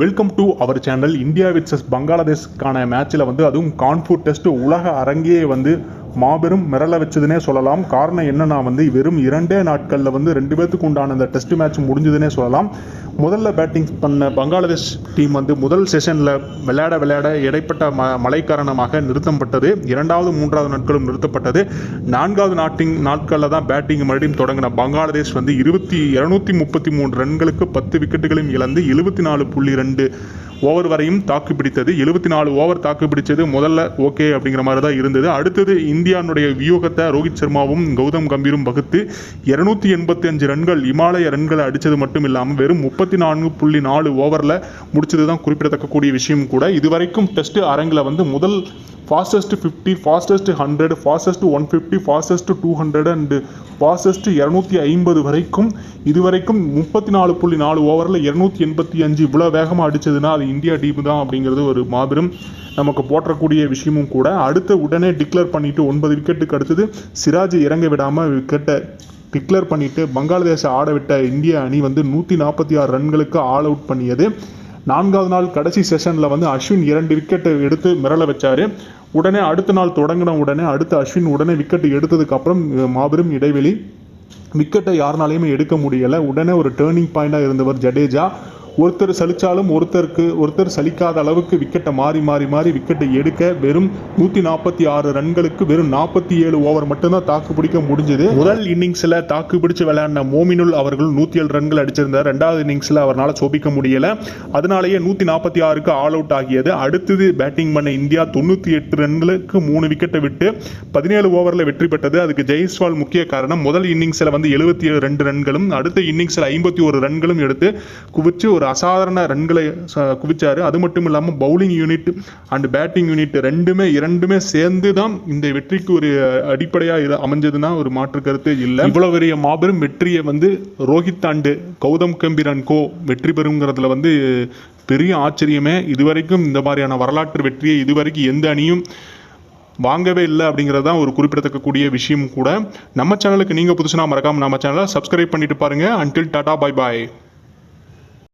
Welcome to our channel India versus பங்களாதேஷ்க்கான மேட்ச்சில் வந்து அதுவும் கான்பூர் டெஸ்ட் உலக அரங்கே வந்து மாபெரும் மிரள வச்சதுனே சொல்லலாம். காரணம் என்னன்னா வந்து வெறும் இரண்டே நாட்களில் வந்து ரெண்டு பேர்த்துக்கு உண்டான அந்த டெஸ்ட் மேட்ச் முடிஞ்சதுனே சொல்லலாம். முதல்ல பேட்டிங் பண்ண பங்களாதேஷ் டீம் வந்து முதல் செஷனில் விளையாட விளையாட இடைப்பட்ட ம மழை காரணமாக நிறுத்தப்பட்டது. இரண்டாவது மூன்றாவது நாட்களும் நிறுத்தப்பட்டது. நான்காவது நாட்டிங் நாட்களில் தான் பேட்டிங் மறுபடியும் தொடங்கின பங்களாதேஷ் வந்து இருபத்தி இரநூத்தி முப்பத்தி மூன்று ரன்களுக்கு பத்து விக்கெட்டுகளையும் இழந்து எழுபத்தி நாலு புள்ளி ரெண்டு ஓவர் வரையும் தாக்கு பிடித்தது. எழுபத்தி நாலு ஓவர் தாக்கு பிடிச்சது முதல்ல ஓகே அப்படிங்கிற மாதிரி தான் இருந்தது. அடுத்தது இந்தியானுடைய வியூகத்தை ரோஹித் சர்மாவும் கௌதம் கம்பீரும் வகுத்து இருநூத்தி எண்பத்தி அஞ்சு ரன்கள் இமாலய ரன்களை அடித்தது மட்டும் இல்லாமல் வெறும் முப்பத்தி நான்கு புள்ளி நாலு ஓவரில் முடிச்சது தான் குறிப்பிடத்தக்கக்கூடிய விஷயம் கூட. இதுவரைக்கும் டெஸ்ட் அரங்கில் வந்து முதல் fastest fifty fastest hundred fastest one fifty fastest two hundred and fastest இரநூத்தி ஐம்பது வரைக்கும் இதுவரைக்கும் முப்பத்தி நாலு புள்ளி நாலு ஓவரில் இரநூத்தி எண்பத்தி அஞ்சு இவ்வளோ வேகமாக அடிச்சதுன்னா அது இந்தியா டீம் தான் அப்படிங்கிறது ஒரு மாபெரும் நமக்கு போற்றக்கூடிய விஷயமும் கூட. அடுத்த உடனே டிக்ளேர் பண்ணிட்டு ஒன்பது விக்கெட்டுக்கு அடுத்தது சிராஜ் இறங்க விடாமல் விக்கெட்டை டிக்ளேர் பண்ணிவிட்டு பங்களாதேஷை ஆடவிட்ட இந்திய அணி வந்து நூற்றி நாற்பத்தி ஆறு ரன்களுக்கு ஆல் அவுட் பண்ணியது. நான்காவது நாள் கடைசி செஷனில் வந்து அஸ்வின் இரண்டு விக்கெட்டை எடுத்து மிரள வச்சார். உடனே அடுத்த நாள் தொடங்கின உடனே அடுத்த அஸ்வின் உடனே விக்கெட் எடுத்ததுக்கப்புறம் மாபெரும் இடைவெளி. விக்கெட்டை யாருனாலையுமே எடுக்க முடியலை. உடனே ஒரு டேர்னிங் பாயிண்டாக இருந்தவர் ஜடேஜா. ஒருத்தர் சலிச்சாலும் ஒருத்தருக்கு ஒருத்தர் சலிக்காத அளவுக்கு விக்கெட்டை மாறி மாறி மாறி விக்கெட்டை எடுக்க வெறும் நூற்றி நாற்பத்தி ஆறு ரன்களுக்கு வெறும் நாற்பத்தி ஏழு ஓவர் மட்டும்தான் தாக்கு பிடிக்க முடிஞ்சது. முதல் இன்னிங்ஸில் தாக்கு பிடிச்சு விளையாடின மோமினுல் அவர்கள் நூற்றி ஏழு ரன்கள் அடிச்சிருந்தார். ரெண்டாவது இன்னிங்ஸில் அவரால் சோபிக்க முடியலை. அதனாலேயே நூற்றி நாற்பத்தி ஆறுக்கு ஆல் அவுட் ஆகியது. அடுத்தது பேட்டிங் பண்ண இந்தியா தொண்ணூற்றி எட்டு ரன்களுக்கு மூணு விக்கெட்டை விட்டு பதினேழு ஓவரில் வெற்றி பெற்றது. அதுக்கு ஜெய்ஸ்வால் முக்கிய காரணம் முதல் இன்னிங்ஸில் வந்து எழுபத்தி ஏழு ரெண்டு ரன்களும் அடுத்த இன்னிங்ஸில் ஐம்பத்தி ஒரு ரன்களும் எடுத்து குவிச்சு ஒரு அசாதாரண ரன்களை ச- அது மட்டும் இல்லாமல் bowling unit and batting unit ரெண்டுமே இரண்டுமே சேர்ந்து தான் இந்த வெற்றிக்கு ஒரு அடிப்படையாக அமைஞ்சதுன்னா ஒரு மாற்று கருத்து இல்லை. இவ்வளோ பெரிய மாபெரும் வெற்றியை வந்து ரோஹித் ஆண்டு கௌதம் கம்பீரன் கோ வெற்றி பெறுங்கிறதுல வந்து பெரிய ஆச்சரியமே. இதுவரைக்கும் இந்த மாதிரியான வரலாற்று வெற்றியை இதுவரைக்கும் எந்த அணியும் வாங்கவே இல்லை அப்படிங்கிறது தான் ஒரு குறிப்பிடத்தக்கக்கூடிய விஷயம் கூட. நம்ம சேனலுக்கு நீங்கள் புதுசுனா மறக்காமல் நம்ம சேனலை சப்ஸ்கிரைப் பண்ணிட்டு பாருங்கள் அன்டில் டாடா பாய் பாய்